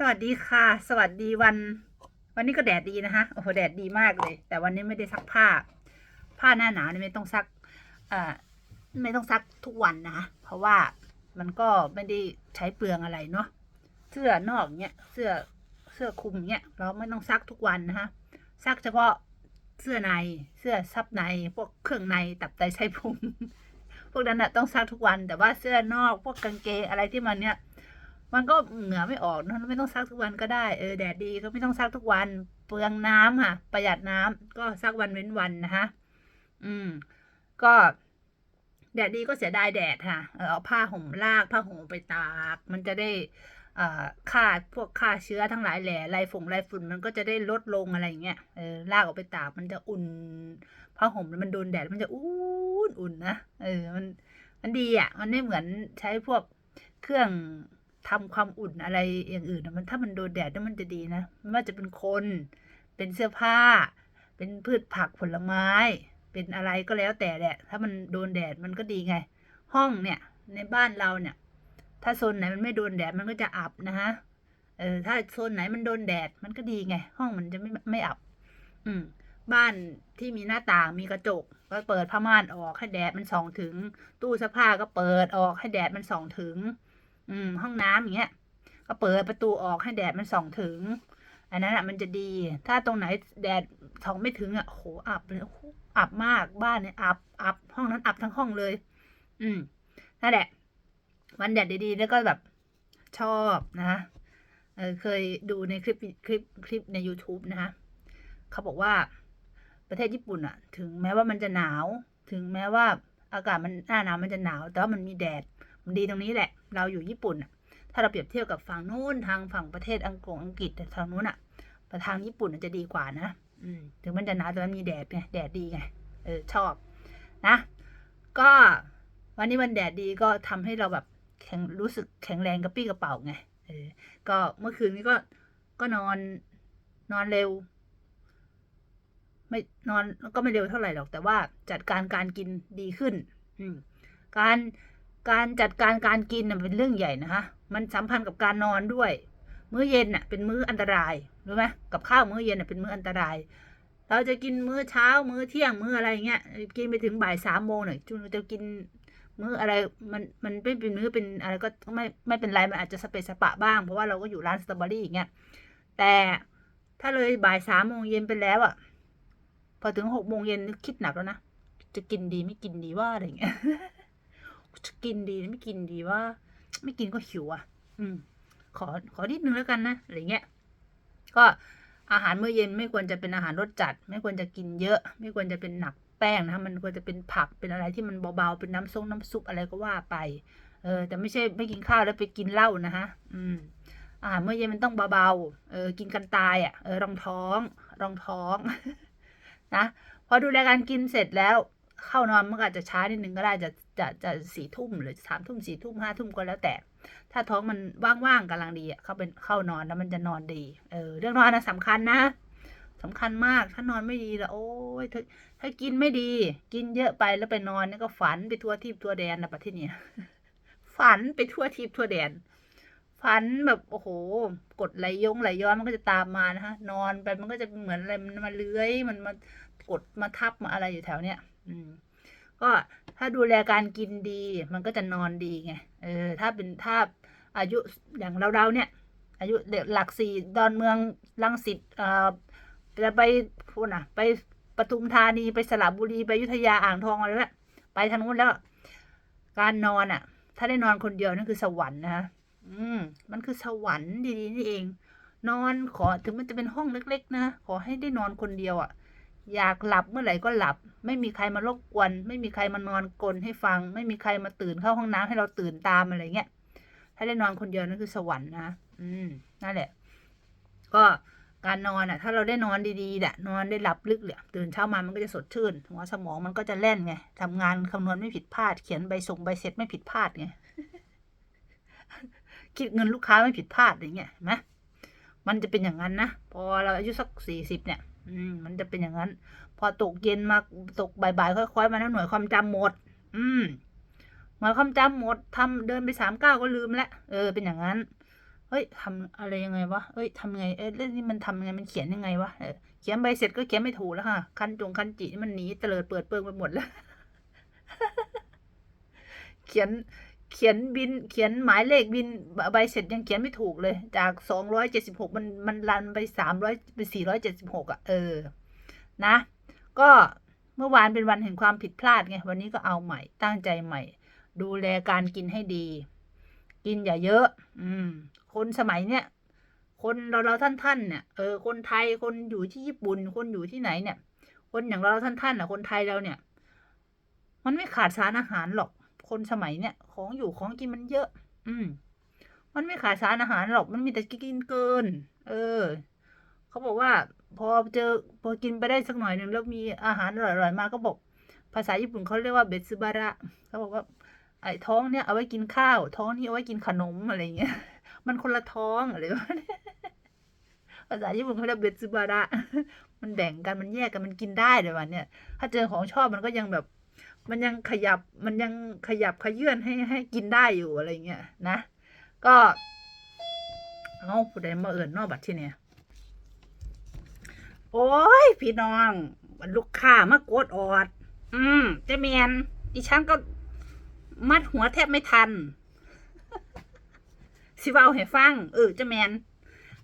สวัสดีค่ะ สวัสดีวัน วันนี้ก็แดดดีนะคะโอ้โหแดดดีมากเลย แต่วันนี้ไม่ได้ซักผ้า ผ้าหน้าหนาวนี่ไม่ต้องซักเอ่อไม่ต้องซักทุกวันนะคะเพราะว่ามันก็ไม่ได้ใช้เปลืองอะไรเนาะเสื้อนอกเนี้ยเสื้อเสื้อคลุมเนี้ยเราไม่ต้องซักทุกวันนะคะซักเฉพาะเสื้อในเสื้อซับในพวกเครื่องในตับไตไส้พุงพวกนั้นน่ะต้องซักทุกวัน แต่ว่าเสื้อนอกพวกกางเกงอะไรที่มันเนี้ย มันก็เหงื่อไม่ออกเนอะไม่ต้องซักทุกวันก็ได้เออแดดดีก็ไม่ต้องซักทุกวัน เปลืองน้ำค่ะ ประหยัดน้ำก็ซักวันเว้นวันนะคะอืม ก็แดดดีก็เสียดายแดดค่ะเออเอาผ้าห่มลากผ้าห่มไปตาก มันจะได้เอ่อฆ่าพวกฆ่าเชื้อทั้งหลายแหล่ไรฝงไรฝุ่นมันก็จะได้ลดลงอะไรอย่างเงี้ยเออลากออกไปตากมันจะอุ่นผ้าห่มแล้วมันโดนแดดมันจะอุ่นอุ่นนะเออมันมันดีอะ มันไม่เหมือนใช้พวกเครื่อง ทำความอุ่นอะไรอย่างอื่นนะมันถ้ามันโดนแดดแล้วมันจะดีนะไม่ว่าจะเป็นคน เป็นเสื้อผ้า เป็นพืชผักผลไม้ เป็นอะไรก็แล้วแต่แหละถ้ามันโดนแดดมันก็ดีไง ห้องเนี่ยในบ้านเราเนี่ย ถ้าโซนไหนมันไม่โดนแดดมันก็จะอับนะฮะเออถ้าโซนไหนมันโดนแดดมันก็ดีไง ห้องมันจะไม่ไม่อับ อืม บ้านที่มีหน้าต่างมีกระจก ก็เปิดผ้าม่านออกให้แดดมันส่องถึง ตู้เสื้อผ้าก็เปิดออกให้แดดมันส่องถึง อืม ห้องน้ำอย่างเงี้ย ก็เปิดประตูออกให้แดดมันส่องถึง อันนั้นอะ มันจะดี ถ้าตรงไหนแดดส่องไม่ถึงอะโหอับเลยอับมากบ้านเนี่ยอับอับห้องนั้นอับทั้งห้องเลย อืมนั่นแหละ วันแดดดีๆ แล้วก็แบบชอบนะเออเคยดูในคลิปคลิปคลิปใน YouTube นะคะเขาบอกว่าประเทศญี่ปุ่นอะถึงแม้ว่ามันจะหนาว ถึงแม้ว่าอากาศมันหน้าหนาวมันจะหนาว แต่ว่ามันมีแดด มันดีตรงนี้แหละ เราอยู่ญี่ปุ่น ถ้าเราเปรียบเทียบกับฝั่งนู้นทางฝั่งประเทศอังกฤษอังกฤษแต่ทางนู้นอะแต่ทางญี่ปุ่นจะดีกว่านะอืมถึงมันจะหนาวแต่มันมีแดดไงแดดดีไงเออชอบนะ ก็วันนี้วันแดดดีก็ทำให้เราแบบแข็งรู้สึกแข็งแรงกระปี้กระเป๋าไงเออก็เมื่อคืนนี้ก็ก็นอนนอนเร็ว ไม่นอนก็ไม่เร็วเท่าไหร่หรอก แต่ว่าจัดการการกินดีขึ้น อืมการ การจัดการการกินเป็นเรื่องใหญ่นะคะมันสัมพันธ์กับการนอนด้วย มื้อเย็นน่ะเป็นมื้ออันตรายรู้ไหมกับข้าวมื้อเย็นน่ะเป็นมื้ออันตราย เราจะกินมื้อเช้ามื้อเที่ยงมื้ออะไรเงี้ยกินไปถึงบ่ายสามโมงหน่อยจุนจะกินมื้ออะไรมันมันไม่เป็นมื้อเป็นอะไรก็ไม่ไม่เป็นไรมันอาจจะสเปซสปะบ้างเพราะว่าเราก็อยู่ร้านสตรอเบอรี่อย่างเงี้ยแต่ถ้าเลยบ่ายสามโมงเย็นไปแล้วอะพอถึงหกโมงเย็นคิดหนักแล้วนะจะกินดีไม่กินดีว่าอะไรเงี้ย กินดีไม่กินดีว่า ไม่กินก็หิวอะ อืม ขอขอนิดนึงแล้วกันนะอะไรเงี้ย ก็อาหารมื้อเย็นไม่ควรจะเป็นอาหารรสจัด ไม่ควรจะกินเยอะ ไม่ควรจะเป็นหนักแป้งนะคะมันควรจะเป็นผักเป็นอะไรที่มันเบาๆเป็นน้ำซุปน้ำซุปอะไรก็ว่าไป เออ แต่ไม่ใช่ไม่กินข้าวแล้วไปกินเหล้านะฮะ อืมอาหารมื้อเย็นมันต้องเบาๆ เออ กินกันตายอะ เออ รองท้อง รองท้อง นะ พอดูแลการกินเสร็จแล้ว เข้านอนมันก็อาจจะช้านิดนึงก็ได้จะจะจะสี่ทุ่มหรือสามทุ่มสี่ทุ่มห้าทุ่มก็แล้วแต่ ถ้าท้องมันว่างๆกำลังดีอะเข้าเป็นเข้านอนแล้วมันจะนอนดี เออ เรื่องนอนนะสำคัญนะสำคัญมาก ถ้านอนไม่ดีแล้วโอ้ยถ้าถ้ากินไม่ดี กินเยอะไปแล้วไปนอนนี่ก็ฝันไปทั่วทิพย์ทั่วแดนนะประเทศนี้ฝันไปทั่วทิพย์ทั่วแดน ฝันแบบโอ้โห กดไหลยงไหลย้อนมันก็จะตามมานะฮะนอนไปมันก็จะเหมือนอะไรมันมาเลื้อยมันมากดมาทับมาอะไรอยู่แถวเนี้ย อืมก็ถ้าดูแลการกินดี มันก็จะนอนดีไงเออ ถ้าเป็นถ้าอายุอย่างเราๆเนี่ย อายุเหลักสี่ดอนเมืองลังสิตเอ่อจะไปพูดนะไปปทุมธานีไปสระบุรีไปยุธยาอ่างทองอะไรแบบไปทางนู้นแล้ว การนอนอะ ถ้าได้นอนคนเดียวนั่นคือสวรรค์นะคะอืม มันคือสวรรค์ดีๆนี่เอง นอนขอถึงมันจะเป็นห้องเล็ก ๆ นะขอให้ได้นอนคนเดียวอะ อยากหลับเมื่อไหร่ก็หลับ ไม่มีใครมารบกวน ไม่มีใครมานอนกลนให้ฟัง ไม่มีใครมาตื่นเข้าห้องน้ำให้เราตื่นตามอะไรเงี้ยถ้าได้นอนคนเดียวนั่นคือสวรรค์นะอืมนั่นแหละ ก็การนอนอะ ถ้าเราได้นอนดีๆแหละนอนได้หลับลึกเนี่ยตื่นเช้ามามันก็จะสดชื่นหัวสมองมันก็จะแล่นไงทำงานคำนวณไม่ผิดพลาด เขียนใบส่งใบเสร็จไม่ผิดพลาดไงคิดเงินลูกค้าไม่ผิดพลาดอย่างเงี้ยเห็นไหมมันจะเป็นอย่างนั้นนะพอเราอายุสักสี่สิบเนี่ย อืมมันจะเป็นอย่างนั้น พอตกเย็นมาตกบ่ายๆค่อยๆมาแล้วหน่วยความจำหมด อืมหน่วยความจำหมดทำเดินไปสามก้าวก็ลืมแล้วเออเป็นอย่างนั้นเฮ้ยทำอะไรยังไงวะเอ้ยทำไงเอ้ยเรื่องนี้มันทำยังไงมันเขียนยังไงวะเออเขียนใบเสร็จก็เขียนไม่ถูกแล้วค่ะคันจงคันจินี่มันหนีเตลิดเปิดเปิงไปหมดแล้ว เขียน เขียนบินเขียนหมายเลขบินใบเสร็จยังเขียนไม่ถูกเลย จากสองร้อยเจ็ดสิบหกมันมันรันไปสามร้อยไปสี่ร้อยเจ็ดสิบหกอะเออนะ ก็เมื่อวานเป็นวันแห่งความผิดพลาดไงวันนี้ก็เอาใหม่ตั้งใจใหม่ ดูแลการกินให้ดี กินอย่าเยอะ อืม คนสมัยเนี้ยคนเราเราท่านท่านเนี่ยเออคนไทยคนอยู่ที่ญี่ปุ่นคนอยู่ที่ไหนเนี่ย คนอย่างเราเราท่านท่านอะคนไทยเราเนี่ย มันไม่ขาดสารอาหารหรอก คนสมัยเนี่ยของอยู่ของกินมันเยอะ อืม มันไม่ขาดสารอาหารหรอกมันมีแต่กินเกิน เออเขาบอกว่า พอเจอพอกินไปได้สักหน่อยหนึ่งแล้วมีอาหารอร่อยๆมาก็บอกภาษาญี่ปุ่นเขาเรียกว่าเบซึบาระเขาบอกว่าไอ้ท้องเนี่ยเอาไว้กินข้าว ท้องนี่เอาไว้กินขนมอะไรเงี้ย มันคนละท้องอะไรวะเนี่ยภาษาญี่ปุ่นเขาเรียกเบซึบาระมันแบ่งกันมันแยกกันมันกินได้เลยวันเนี่ยถ้าเจอของชอบมันก็ยังแบบ มันยังขยับมันยังขยับขยื่นให้ให้กินได้อยู่อะไรเงี้ยนะ ก็เอาผู้ใดมาเอิ่นนอกบัตรที่เนี่ยโอ้ย พี่น้องลูกค้ามากดออด อืมเจเมียนอีฉันก็มัดหัวแทบไม่ทัน สิเว้าให้ฟัง เออเจาแมน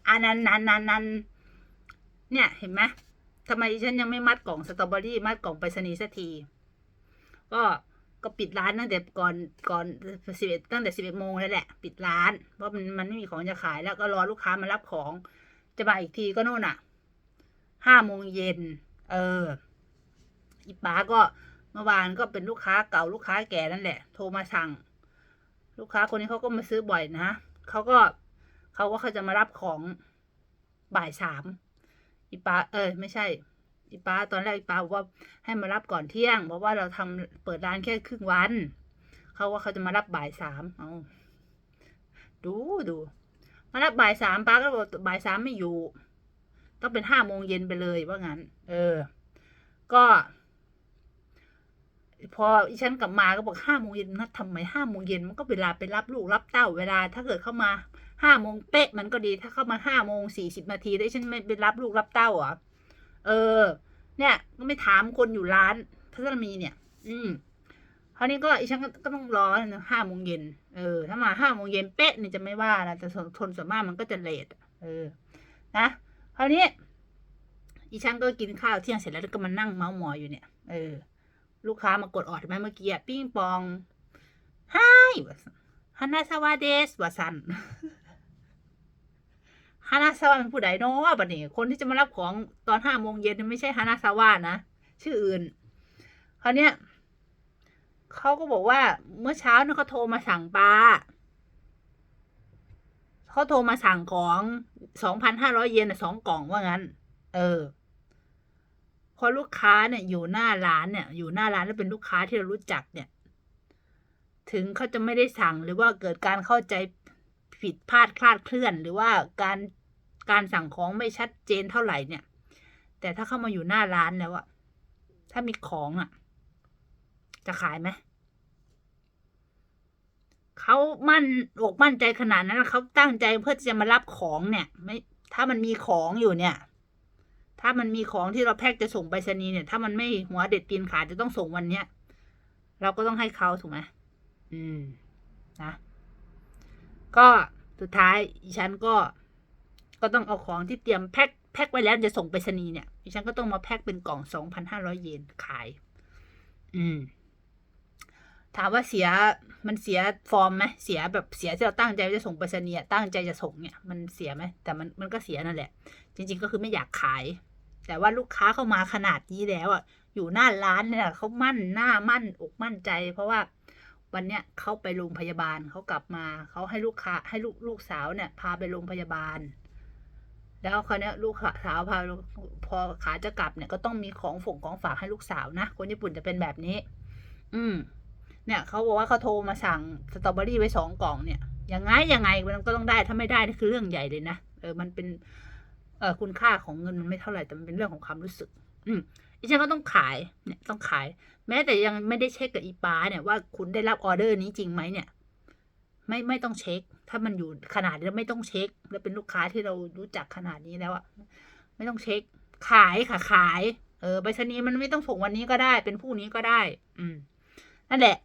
อันนั้นนันนันนันเนี่ย เห็นไหมทำไมฉันยังไม่มัดกล่องสตรอเบอรี่ มัดกล่องไปรษณีย์สักที ก็ก็ปิดร้านตั้งแต่ก่อนก่อนสิบเอ็ดตั้งแต่สิบเอ็ดโมงแล้วแหละ ปิดร้าน เพราะมันมันไม่มีของจะขายแล้วก็รอลูกค้ามารับของ จะมาอีกทีก็โน่นอะห้าโมงเย็นเอออีป้าก็เมื่อวานก็เป็นลูกค้าเก่าลูกค้าแก่นั่นแหละ โทรมาสั่ง ลูกค้าคนนี้เขาก็มาซื้อบ่อยนะเขาก็เขาว่าเขาจะมารับของบ่ายสามอีป้าเออไม่ใช่ อีป้าตอนแรกอีป้าบอกว่าให้มารับก่อนเที่ยงเพราะว่าเราทำเปิดร้านแค่ครึ่งวัน เขาว่าเขาจะมารับบ่ายสามเอาดูดูมารับบ่ายสามป้าก็บอกบ่ายสามไม่อยู่ ต้องเป็นห้าโมงเย็นไปเลยว่างั้น เออ ก็ พออีฉันกลับมาก็บอกห้าโมงเย็นนัดทำไมห้าโมงเย็นมันก็เวลาไปรับลูกรับเต้าเวลา ถ้าเกิดเข้ามาห้าโมงเป๊ะมันก็ดีถ้าเข้ามาห้าโมงสี่สิบนาทีได้ฉันไม่ไปรับลูกรับเต้าเหรอ เออ เนี่ยก็ไม่ถามคนอยู่ร้านพัทรมีเนี่ย อืมคราวนี้ก็อีฉันก็ก็ต้องรอห้าโมงเย็นเออ ถ้ามาห้าโมงเย็นเป๊ะนี่จะไม่ว่านะแต่ส่วนส่วนมากมันก็จะเลทเออ นะคราวนี้อีฉันก็กินข้าวเที่ยงเสร็จแล้วก็มานั่งเมาส์มอยอยู่เนี่ย เออ ลูกค้ามากดออดไหมเมื่อกี้ปิ้งปองไฮฮานาซาวาเดสวาซัน ฮานาซาวาเป็นผู้ใดเนาะบัดนี้คนที่จะมารับของตอนห้าโมงเย็นไม่ใช่ฮานาซาวานะชื่ออื่นคราวเนี้ยเขาก็บอกว่าเมื่อเช้าเนี่ยเขาโทรมาสั่งปลาเขาโทรมาสั่งของสองพันห้าร้อยเยนสองกล่องว่างั้น เออพอลูกค้าเนี่ยอยู่หน้าร้านเนี่ย อยู่หน้าร้านแล้วเป็นลูกค้าที่เรารู้จักเนี่ย ถึงเขาจะไม่ได้สั่งหรือว่าเกิดการเข้าใจผิดพลาดคลาดเคลื่อน หรือว่าการ การสั่งของไม่ชัดเจนเท่าไหร่เนี่ย แต่ถ้าเข้ามาอยู่หน้าร้านแล้วอะถ้ามีของอะจะขายไหมเขามั่นอกมั่นใจขนาดนั้นเขาตั้งใจเพื่อที่จะมารับของเนี่ย ไม่ ถ้ามันมีของอยู่เนี่ย ถ้ามันมีของที่เราแพ็กจะส่งไปรษณีย์เนี่ย ถ้ามันไม่หัวเด็ดตีนขาดจะต้องส่งวันเนี้ยเราก็ต้องให้เขาถูกไหมอืมนะ ก็สุดท้ายอีฉันก็ ก็ต้องเอาของที่เตรียมแพ็คแพ็คไว้แล้วจะส่งไปรษณียเนี่ยอีฉันก็ต้องมาแพ็คเป็นกล่องสองพันห้าร้อยเยนขาย อืม ถามว่าเสียมันเสียฟอร์มไหมเสียแบบเสียที่เราตั้งใจจะส่งไปรษณียตั้งใจจะส่งเนี่ย มันเสียไหมแต่มันมันก็เสียนั่นแหละ จริง ๆ ก็คือไม่อยากขาย แต่ว่าลูกค้าเข้ามาขนาดนี้แล้วอะอยู่หน้าร้านเนี่ยเขามั่นหน้ามั่นอกมั่นใจ เพราะว่าวันเนี้ยเขาไปโรงพยาบาลเขากลับมาเขาให้ลูกค้าให้ลูกลูกสาวเนี่ย พาไปโรงพยาบาล แล้วเขาวเนี้ยลูกสาวพาพอขาจะกลับเนี่ยก็ต้องมีของฝงของฝากให้ลูกสาวนะ คนญี่ปุ่นจะเป็นแบบนี้ อืม เนี่ยเขาบอกว่าเขาโทรมาสั่งสตรอเบอรี่ไว้สองกล่องเนี่ยยังไงยังไงมันก็ต้องได้ถ้าไม่ได้นี่คือเรื่องใหญ่เลยนะเออมันเป็นเออคุณค่าของเงินมันไม่เท่าไหร่แต่มันเป็นเรื่องของความรู้สึก อืมดิฉันก็ต้องขายเนี่ยต้องขาย แม้แต่ยังไม่ได้เช็คกับอีป้าเนี่ยว่าคุณได้รับออเดอร์นี้จริงไหมเนี่ย ไม่ไม่ต้องเช็ค ถ้ามันอยู่ขนาดนี้แล้วไม่ต้องเช็ค แล้วเป็นลูกค้าที่เรารู้จักขนาดนี้แล้วอะไม่ต้องเช็ค ขายค่ะขาย เออไปรษณีมันไม่ต้องส่งวันนี้ก็ได้ เป็นพรุ่งนี้ก็ได้ อืมนั่นแหละ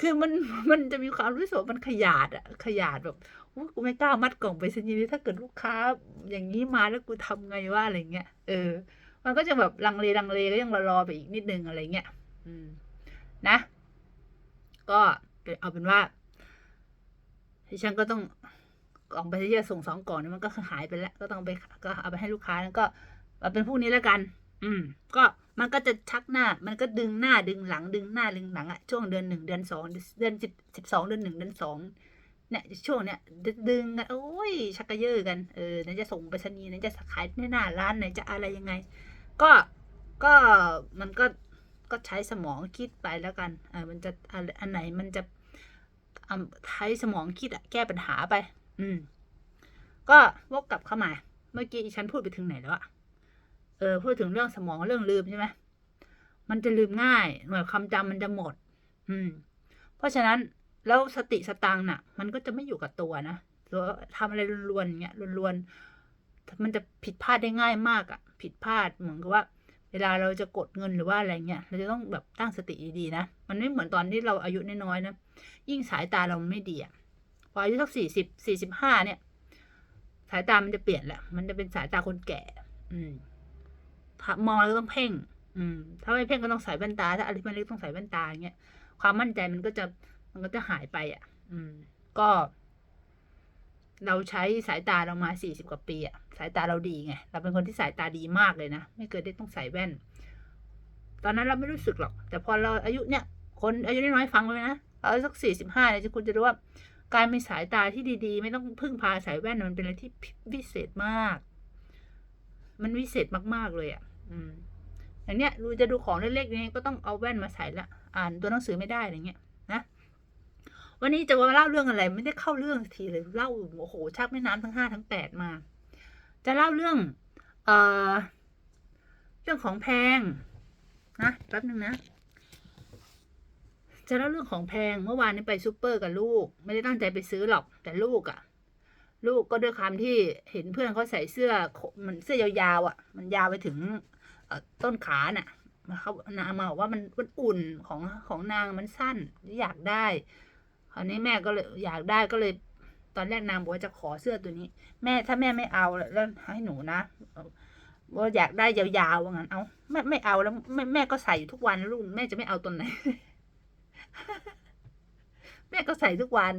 คือมันมันจะมีความรู้สึกมันขยาดอะขยาดแบบกูไม่กล้ามัดกล่องไปรษณีย์เลยถ้าเกิดลูกค้า อย่างนี้มาแล้วกูทำไงว่าอะไรเงี้ยเออ มันก็จะแบบลังเลลังเลก็ยังรอไปอีกนิดนึงอะไรเงี้ยอืม นะ ก็เอาเป็นว่า ดิฉันก็ต้องกล่องไปที่จะส่งสองกล่องนี่มันก็หายไปแล้ว ก็ต้องไปก็เอาไปให้ลูกค้าแล้วก็เอาเป็นพวกนี้แล้วกัน อืม ก็มันก็จะชักหน้า มันก็ดึงหน้าดึงหลังดึงหน้าดึงหลังอะช่วงเดือนหนึ่งเดือนสองเดือนสิบสิบสองเดือนหนึ่งเดือนสองเนี่ยช่วงเนี้ยดึงกันโอ้ยชักกระเยอะกันเออไหนจะส่งไปรษณีย์ไหนจะขายในหน้าร้านไหนจะอะไรยังไง ก็ก็มันก็ก็ใช้สมองคิดไปแล้วกันเออมันจะอันไหนมันจะ ใช้สมองคิดอะแก้ปัญหาไป อืม ก็วกกลับเข้ามา เมื่อกี้ฉันพูดไปถึงไหนแล้วอะเออ พูดถึงเรื่องสมองเรื่องลืมใช่ไหมมันจะลืมง่ายหน่วยความจำมันจะหมด อืม เพราะฉะนั้นแล้วสติสตังน่ะ มันก็จะไม่อยู่กับตัวนะหรือว่าทำอะไรรวนๆเงี้ยรวนๆมันจะผิดพลาดได้ง่ายมากอะผิดพลาดเหมือนกับว่า เวลาเราจะกดเงินหรือว่าอะไรเงี้ย เราจะต้องแบบตั้งสติดีๆนะ มันไม่เหมือนตอนที่เราอายุน้อยๆนะ ยิ่งสายตาเราไม่ดีอะพออายุสักสี่สิบสี่สิบห้าเนี่ย สายตามันจะเปลี่ยนแหละ มันจะเป็นสายตาคนแก่ อืมมองแล้วต้องเพ่ง อืม ถ้าไม่เพ่งก็ต้องใส่แว่นตา ถ้าอะไรมันเล็กต้องใส่แว่นตาอย่างเงี้ย ความมั่นใจมันก็จะ มันก็จะหายไปอะ อืม ก็ เราใช้สายตาเรามาสี่สิบกว่าปีอะสายตาเราดีไง เราเป็นคนที่สายตาดีมากเลยนะ ไม่เคยได้ต้องใส่แว่น ตอนนั้นเราไม่รู้สึกหรอก แต่พอเราอายุเนี่ย คนอายุน้อยฟังเลยนะ เอาสักสี่สิบห้าเนี่ยคุณจะรู้ว่า การมีสายตาที่ดีๆ ไม่ต้องพึ่งพาสายแว่นมันเป็นอะไรที่วิเศษมาก มันวิเศษมากๆเลยอะ่ะ อืมอย่างเนี้ยดูจะดูของเล็กๆนี้ก็ต้องเอาแว่นมาใส่ละ อ่านตัวหนังสือไม่ได้อะไรเงี้ย วันนี้จะมาเล่าเรื่องอะไร ไม่ได้เข้าเรื่องสักทีเลยเล่าโอ้โหชักแม่น้ำทั้งห้าทั้งแปดมา จะเล่าเรื่อง เอ่อ เรื่องของแพงนะแป๊บนึงนะจะเล่าเรื่องของแพงเมื่อวานนี้ไปซูเปอร์กับลูก ไม่ได้ตั้งใจไปซื้อหรอก แต่ลูกอะ่ะ ลูกก็ด้วยความที่เห็นเพื่อนเขาใส่เสื้อมันเสื้อยาวๆอะ่ะ มันยาวไปถึงต้นขาน่ะเขานางมาบอกว่ามันมันอุ่นของของนางมันสั้นอยากได้ คราวนี้แม่ก็เลยอยากได้ก็เลย ตอนแรกนางบอกว่าจะขอเสื้อตัวนี้ แม่ถ้าแม่ไม่เอาแล้วให้หนูนะว่าอยากได้ยาวๆว่างั้นเอาไม่ไม่เอาแล้วแม่แม่ก็ใส่อยู่ทุกวันลูกแม่จะไม่เอาตอนไหน แม่ก็ใส่ทุกวัน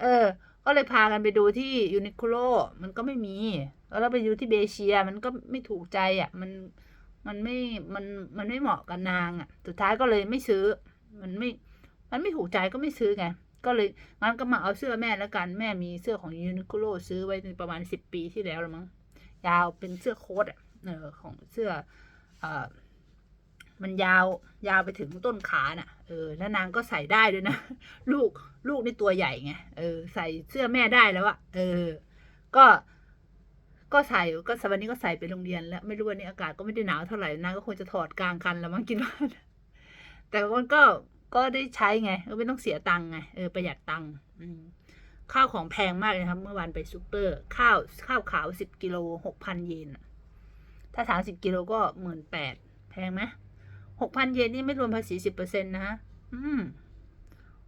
เออ ก็เลยพากันไปดูที่ยูนิโคลมันก็ไม่มี แล้วไปดูที่เบเชีย มันก็ไม่ถูกใจอะ มันมันไม่มันมันไม่เหมาะกับนางอะ สุดท้ายก็เลยไม่ซื้อ มันไม่ มันไม่ถูกใจก็ไม่ซื้อไง ก็เลยงั้นก็มาเอาเสื้อแม่แล้วกันแม่มีเสื้อของยูนิโคลซื้อไว้ประมาณสิบปีที่แล้วละมั้งยาวเป็นเสื้อโค้ทอะเออของเสื้อเอ่อมันยาวยาวไปถึงต้นขาน่ะ เออแล้วนางก็ใส่ได้ด้วยนะ ลูกลูกนี่ตัวใหญ่ไง เออ ใส่เสื้อแม่ได้แล้วอะเออ ก็ ก็ใส่ก็สวันนี้ก็ใส่ไปโรงเรียน แล้วไม่รู้วันนี้อากาศก็ไม่ได้หนาวเท่าไหร่นางก็คงจะถอดกลางคันแล้วมั้งคิดว่าแต่มันก็ ก็ได้ใช้ไงเออไม่ต้องเสียตังค์ไงเออประหยัดตังค์ข้าวของแพงมากเลยครับ เมื่อวานไปซูเปอร์ ข้าวข้าวขาวสิบกิโลหกพันเยนถ้าสามสิบกิโลก็หมื่นแปดแพงไหมหกพันเยนนี่ไม่รวมภาษีสิบเปอร์เซ็นต์นะฮะอืม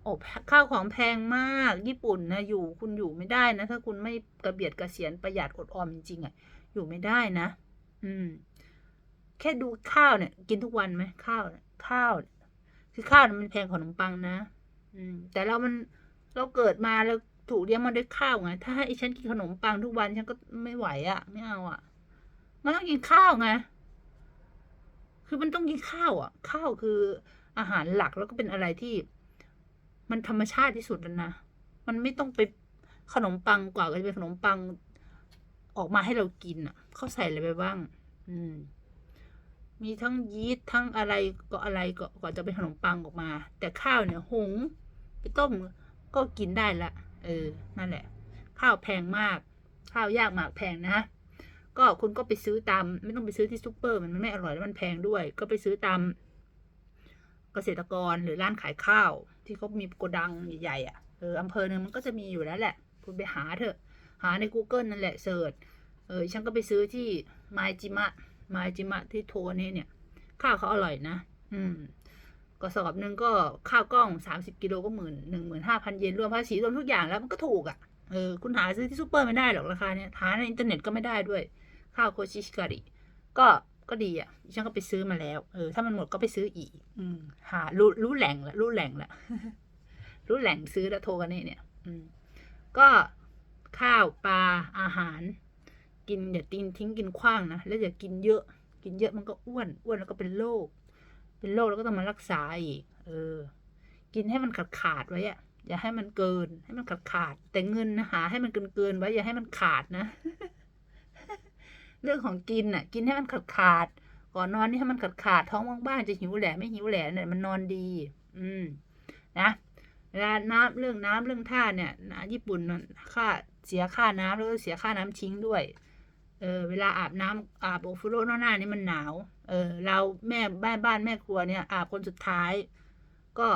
โอ้ข้าวของแพงมากญี่ปุ่นนะอยู่คุณอยู่ไม่ได้นะ ถ้าคุณไม่กระเบียดกระเสียนประหยัดอดออมจริงๆอะ อยู่ไม่ได้นะ อืม แค่ดูข้าวเนี่ย กินทุกวันไหมข้าวข้าว คือข้าวมันแพงกว่าขนมปังนะอืม แต่เรามันเราเกิดมาแล้วถูกเลี้ยงมาด้วยข้าวไง ถ้าให้ฉันกินขนมปังทุกวันฉันก็ไม่ไหวอะ ไม่เอาอะมันต้องกินข้าวไง คือมันต้องกินข้าวอะ ข้าวคืออาหารหลักแล้วก็เป็นอะไรที่ มันธรรมชาติที่สุดแล้วนะ มันไม่ต้องไปขนมปังกว่าก็จะเป็นขนมปังออกมาให้เรากินอะ เขาใส่อะไรไปบ้าง อืม มีทั้งยีสต์ทั้งอะไรก็อะไรก็กว่าจะเป็นขนมปังออกมา แต่ข้าวเนี่ยหุงไปต้มก็กินได้ละเออนั่นแหละ ข้าวแพงมาก ข้าวยากมากแพงนะก็คุณก็ไปซื้อตาม ไม่ต้องไปซื้อที่ซูเปอร์มันไม่อร่อยแล้วมันแพงด้วย ก็ไปซื้อตามเกษตรกรหรือร้านขายข้าว ที่เขามีโกดังใหญ่ๆอะเเอออำเภอหนึ่งมันก็จะมีอยู่แล้วแหละ คุณไปหาเถอะ หาใน Google นั่นแหละเสิร์ชเออฉันก็ไปซื้อที่ไมจิมะ ไมจิมะที่โทนี่เนี่ย ข้าวเขาอร่อยนะ อืมกระสอบหนึ่งก็ข้าวกล้องสามสิบกิโลก็หมื่นหนึ่งหมื่นห้าพันเยนรวมภาษีรวมทุกอย่างแล้วมันก็ถูกอะ่ะเออคุณหาซื้อที่ซูเปอร์ไม่ได้หรอกราคาเนี่ยหาในอินเทอร์เน็ตก็ไม่ได้ด้วย ข้าวโคชิชิการิก็ก็ดีอะ่ะฉันก็ไปซื้อมาแล้วเออถ้ามันหมดก็ไปซื้ออีก อืมหารู้รู้แหล่งละรู้แหล่งละรู้แหล่งซื้อแล้วโทรกันนี่เนี่ย อืมก็ข้าวปลาอาหาร กินอย่าทิ้งทิ้งกินขว้างนะแล้วอย่ากินเยอะ กินเยอะมันก็อ้วนอ้วนแล้วก็เป็นโรคเป็นโรคแล้วก็ต้องมารักษาอีก เออ กินให้มันขาดขาดไว้อะอย่าให้มันเกิน ให้มันขาดขาด แต่เงินนะหาให้มันเกินเกินไว้อย่าให้มันขาดนะ เรื่องของกินน่ะ กินให้มันขาดขาด ก่อนนอนนี่ให้มันขาดขาดท้องว่างๆจะหิวแหละไม่หิวแหละเนี่ยมันนอนดี อืม นะเวลาน้ำเรื่องน้ำเรื่องท่าเนี่ยนะญี่ปุ่นน่ะค่าเสียค่าน้ำแล้วก็เสียค่าน้ำทิ้งด้วย เออเวลาอาบน้ำอาบโอฟุโรหน้าหน้านี่มันหนาว เออเราแม่บ้านบ้านแม่ครัวเนี่ยอาบคนสุดท้าย ก็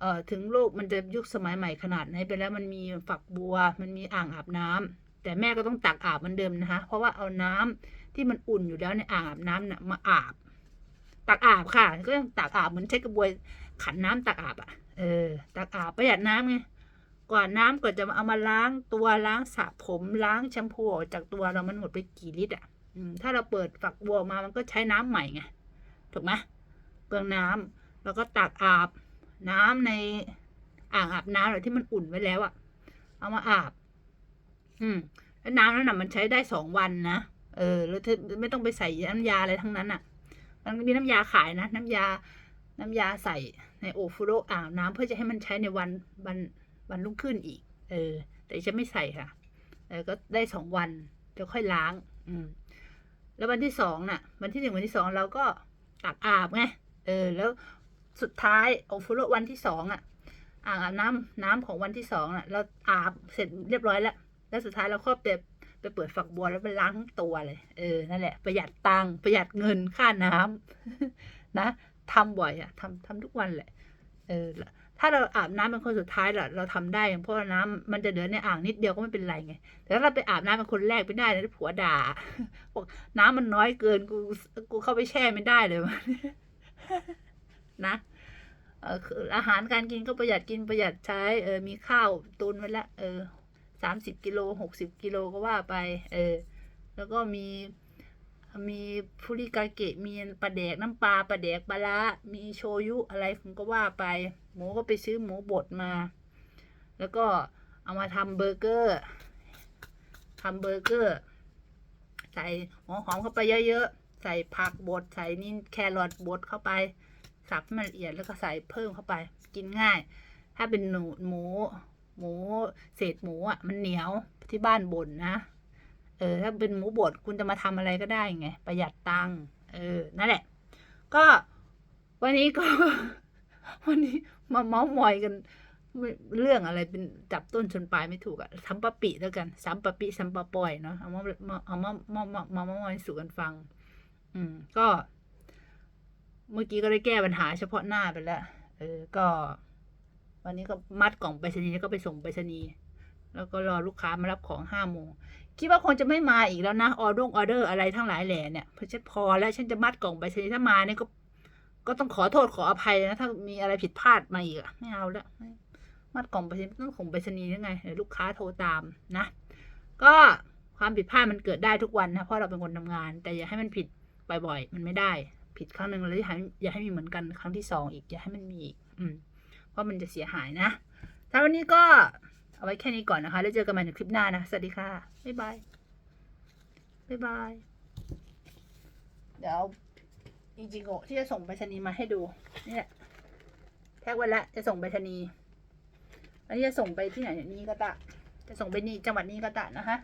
เออถึงโลกมันจะยุคสมัยใหม่ขนาดไหนไปแล้วมันมีฝักบัว มันมีอ่างอาบน้ำแต่แม่ก็ต้องตักอาบเหมือนเดิมนะคะเพราะว่าเอาน้ำที่มันอุ่นอยู่แล้วในอ่างอาบน้ำน่ะมาอาบ ตักอาบค่ะ ก็ต้องตักอาบเหมือนใช้กระบวยขันน้ำตักอาบอะเออตักอาบประหยัดน้ำไง กว่าน้ำกว่าจะเอามาล้างตัวล้างสระผมล้างแชมพูออกจากตัวเรามันหมดไปกี่ลิตรอะถ้าเราเปิดฝักบัวออกมามันก็ใช้น้ำใหม่ไงถูกไหมเปลืองน้ำแล้วก็ตักอาบน้ำในอ่างอาบน้ำหรือที่มันอุ่นไว้แล้วอะเอามาอาบ อืมแล้วน้ำนั้นน่ะมันใช้ได้สองวันนะเออแล้วเธอไม่ต้องไปใส่น้ำยาอะไรทั้งนั้นอะมันมีน้ำยาขายนะน้ำยา น้ำยาใส่ในโอฟูโรอ่างน้ำเพื่อจะให้มันใช้ในวันวัน วันรุ่งขึ้นอีก เออ แต่ฉันไม่ใส่ค่ะเออก็ได้สองวันเดี๋ยวค่อยล้าง อืม แล้ววันที่สองน่ะ วันที่หนึ่งวันที่สองเราก็ตักอาบไง เออ แล้วสุดท้ายโอฟุโรวันที่สองอะอ่างอาบน้ำน้ำของวันที่สองอะ เราอาบเสร็จเรียบร้อยแล้ว แล้วสุดท้ายเราก็ไปไปเปิดฝักบัวแล้วไปล้างทั้งตัวเลย เออ นั่นแหละ ประหยัดตังค์ประหยัดเงินค่าน้ำนะทำบ่อยอะทำทำทุกวันแหละ เออ ถ้าเราอาบน้ำเป็นคนสุดท้ายเราเราทำได้เพราะน้ำมันจะเหลือในอ่างนิดเดียวก็ไม่เป็นไรไง แต่ถ้าเราไปอาบน้ำเป็นคนแรกไม่ได้นะผัวด่าบอกน้ำมันน้อยเกินกูกูเข้าไปแช่ไม่ได้เลยนะออคืออาหารการกินก็ประหยัดกินประหยัดใช้ เออ มีข้าวตุนไว้ละ เออสามสิบกิโลหกสิบกิโลก็ว่าไป เออ แล้วก็มี มีฟูริกาเกะมีปลาแดกน้ำปลาปลาแดกปลาละมีโชยุอะไรผมก็ว่าไป หมูก็ไปซื้อหมูบดมา แล้วก็เอามาทำเบอร์เกอร์ทำเบอร์เกอร์ ใส่หัวหอมเข้าไปเยอะๆ ใส่ผักบดใส่นี่แครอทบดเข้าไป สับมันละเอียดแล้วก็ใส่เพิ่มเข้าไป กินง่าย ถ้าเป็นหนูหมู หมูเศษหมูอะมันเหนียวที่บ้านบ่นนะ เออถ้าเป็นหมูบดคุณจะมาทำอะไรก็ได้ไงประหยัดตังค์เออนั่นแหละ ก็วันนี้ก็ วันนี้มาเมาส์มอยกัน เรื่องอะไรเป็นจับต้นชนปลายไม่ถูกอะทำปะปิแล้วกันซ้ำปะปิซ้ำปะปอยเนาะเอามาเอามามามามามามาสู่กันฟัง อืม ก็ เมื่อกี้ก็ได้แก้ปัญหาเฉพาะหน้าไปแล้วเออก็ วันนี้ก็มัดกล่องไปรษณีย์แล้วก็ไปส่งไปรษณีย์แล้วก็รอลูกค้ามารับของห้าโมง คิดว่าคงจะไม่มาอีกแล้วนะออเดอร์ออเดอร์อะไรทั้งหลายแหล่เนี่ยเพราะฉันพอแล้วฉันจะมัดกล่องไปรษณีถ้ามาเนี่ยก็ ก็ต้องขอโทษขออภัยนะถ้ามีอะไรผิดพลาดมาอีกอะไม่เอาแล้วมัดกล่องไปรษณีต้องส่งไปรษณีย์ยังไงเดี๋ยวลูกค้าโทรตามนะ ก็ความผิดพลาดมันเกิดได้ทุกวันนะเพราะเราเป็นคนทำงาน แต่อย่าให้มันผิดบ่อยๆมันไม่ได้ ผิดครั้งหนึ่งแล้วอย่าให้อย่าให้มีเหมือนกันครั้งที่สองอีกอย่าให้มันมีอีก อืม เพราะมันจะเสียหายนะสำหรับวันนี้ก็ เอาไว้แค่นี้ก่อนนะคะ แล้วเจอกันใหม่ในคลิปหน้านะ สวัสดีค่ะ บ๊ายบาย บ๊ายบาย เดี๋ยวอิจิโกะที่จะส่งไปรษณีย์มาให้ดู นี่ยแท็กไว้แล้วจะส่งไปรษณีย์อันนี้จะส่งไปที่ไหนเนี่ยก็ตะ จะส่งไปนี่จังหวัดนี้ก็ตะนะคะ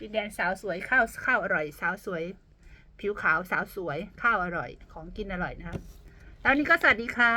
ดินแดนสาวสวยข้าวข้าวอร่อย สาวสวย ผิวขาวสาวสวย ข้าวอร่อย ของกินอร่อยนะคะแล้วนนี้ก็สวัสดีค่ะ